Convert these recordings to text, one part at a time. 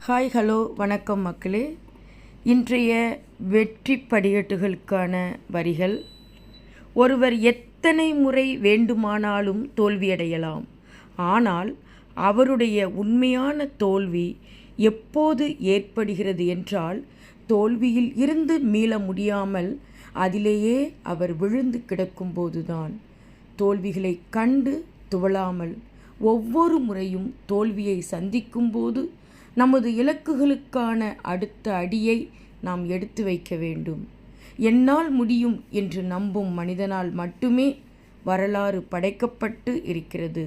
Hi hello வணக்கம் மக்களே. இன்றைய வெற்றி படிக்கட்டுகளுக்கான வரிகள் ஒருவர் எத்தனை முறை வேண்டுமானாலும் தோல்வியடையலாம் ஆனால் அவருடைய உண்மையான தோல்வி எப்போது ஏற்படுகிறது என்றால் தோல்வியில் இருந்து மீள முடியாமல் அதிலேயே அவர் விழுந்து கிடக்கும்போதுதான் தோல்விகளை கண்டு துவளாமல் ஒவ்வொரு முறையும் தோல்வியை சந்திக்கும்போது நமது இலக்குகளுக்கான அடுத்த அடியை நாம் எடுத்து வைக்க வேண்டும். என்னால் முடியும் என்று நம்பும் மனிதனால் மட்டுமே வரலாறு படைக்கப்பட்டு இருக்கிறது.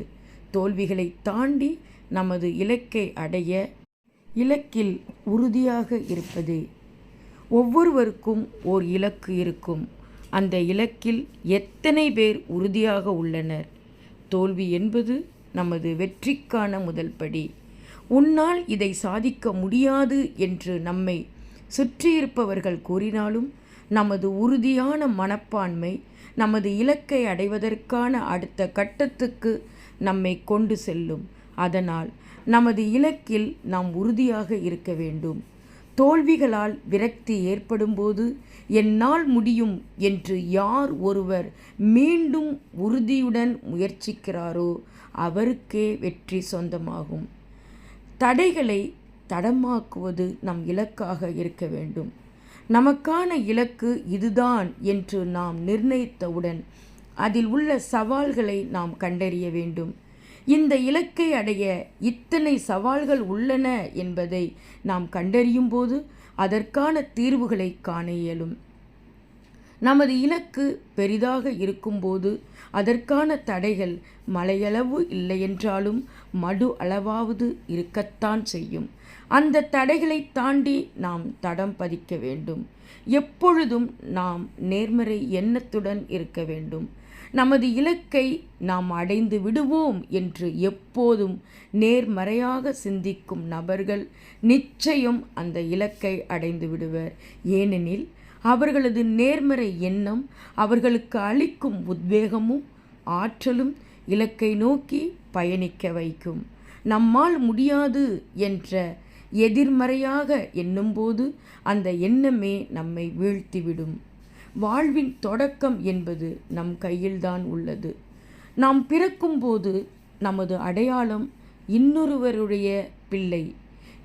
தோல்விகளை தாண்டி நமது இலக்கை அடைய இலக்கில் உறுதியாக இருப்பதே. ஒவ்வொருவருக்கும் ஓர் இலக்கு இருக்கும். அந்த இலக்கில் எத்தனை பேர் உறுதியாக உள்ளனர்? தோல்வி என்பது நமது வெற்றிக்கான முதல் படி. உன்னால் இதை சாதிக்க முடியாது என்று நம்மை சுற்றியிருப்பவர்கள் கூறினாலும் நமது உறுதியான மனப்பான்மை நமது இலக்கை அடைவதற்கான அடுத்த கட்டத்துக்கு நம்மை கொண்டு செல்லும். அதனால் நமது இலக்கில் நாம் உறுதியாக இருக்க வேண்டும். தோல்விகளால் விரக்தி ஏற்படும்போது என்னால் முடியும் என்று யார் ஒருவர் மீண்டும் உறுதியுடன் முயற்சிக்கிறாரோ அவருக்கே வெற்றி சொந்தமாகும். தடைகளை தடமாக்குவது நம் இலக்காக இருக்க வேண்டும். நமக்கான இலக்கு இதுதான் என்று நாம் நிர்ணயித்தவுடன் அதில் உள்ள சவால்களை நாம் கண்டறிய வேண்டும். இந்த இலக்கை அடைய இத்தனை சவால்கள் உள்ளன என்பதை நாம் கண்டறியும் போது அதற்கான தீர்வுகளை காண இயலும். நமது இலக்கு பெரிதாக இருக்கும்போது அதற்கான தடைகள் மலையளவு இல்லையென்றாலும் மடு அளவாவது இருக்கத்தான் செய்யும். அந்த தடைகளை தாண்டி நாம் தடம் பதிக்க வேண்டும். எப்பொழுதும் நாம் நேர்மறை எண்ணத்துடன் இருக்க வேண்டும். நமது இலக்கை நாம் அடைந்து விடுவோம் என்று எப்போதும் நேர்மறையாக சிந்திக்கும் நபர்கள் நிச்சயம் அந்த இலக்கை அடைந்து விடுவர். ஏனெனில் அவர்களது நேர்மறை எண்ணம் அவர்களுக்கு அளிக்கும் உத்வேகமும் ஆற்றலும் இலக்கை நோக்கி பயணிக்க வைக்கும். நம்மால் முடியாது என்ற எதிர்மறையாக எண்ணும்போது அந்த எண்ணமே நம்மை வீழ்த்திவிடும். வாழ்வின் தொடக்கம் என்பது நம் கையில்தான் உள்ளது. நாம் பிறக்கும்போது நமது அடையாளம் இன்னொருவருடைய பிள்ளை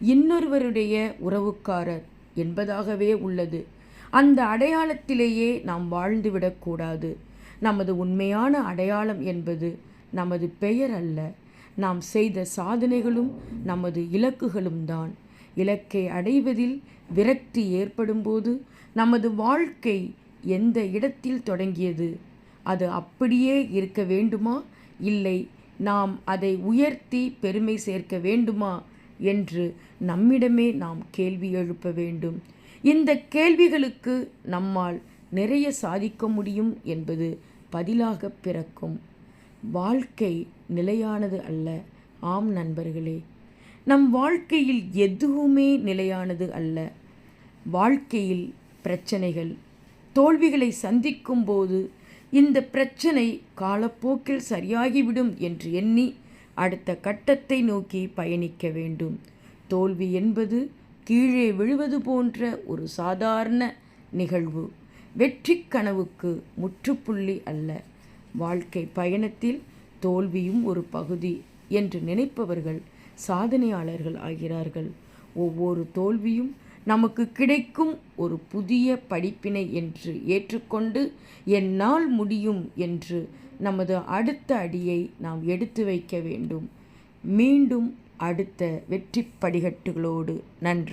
இன்னொருவருடைய உறவுக்காரர் என்பதாகவே உள்ளது. அந்த அடையாளத்திலேயே நாம் வாழ்ந்துவிடக்கூடாது நமது உண்மையான அடையாளம் என்பது நமது பெயர் அல்ல. நாம் செய்த சாதனைகளும் நமது இலக்குகளும் தான். இலக்கை அடைவதில் விரக்தி ஏற்படும்போது நமது வாழ்க்கை எந்த இடத்தில் தொடங்கியது? அது அப்படியே இருக்க வேண்டுமா? இல்லை நாம் அதை உயர்த்தி பெருமை சேர்க்க வேண்டுமா? என்று நம்மிடமே நாம் கேள்வி எழுப்ப வேண்டும். இந்த கேள்விகளுக்கு நம்மால் நிறைய சாதிக்க முடியும் என்பது பதிலாக பிறக்கும். வாழ்க்கை நிலையானது அல்ல ஆம் நண்பர்களே. நம் வாழ்க்கையில் எதுவுமே நிலையானது அல்ல. வாழ்க்கையில் பிரச்சனைகள் தோல்விகளை சந்திக்கும் போது இந்த பிரச்சனை காலப்போக்கில் சரியாகிவிடும் என்று எண்ணி அடுத்த கட்டத்தை நோக்கி பயணிக்க வேண்டும். தோல்வி என்பது கீழே விழுவது போன்ற ஒரு சாதாரண நிகழ்வு வெற்றி கனவுக்கு முற்றுப்புள்ளி அல்ல. வாழ்க்கை பயணத்தில் தோல்வியும் ஒரு பகுதி என்று நினைப்பவர்கள் சாதனையாளர்கள் ஆகிறார்கள். ஒவ்வொரு தோல்வியும் நமக்கு கிடைக்கும் ஒரு புதிய படிப்பினை என்று ஏற்றுக்கொண்டு என்னால் முடியும் என்று நமது அடுத்த அடியை நாம் எடுத்து வைக்க வேண்டும். மீண்டும் அடுத்த வெற்றி படிகட்டுகளோடு நன்றி.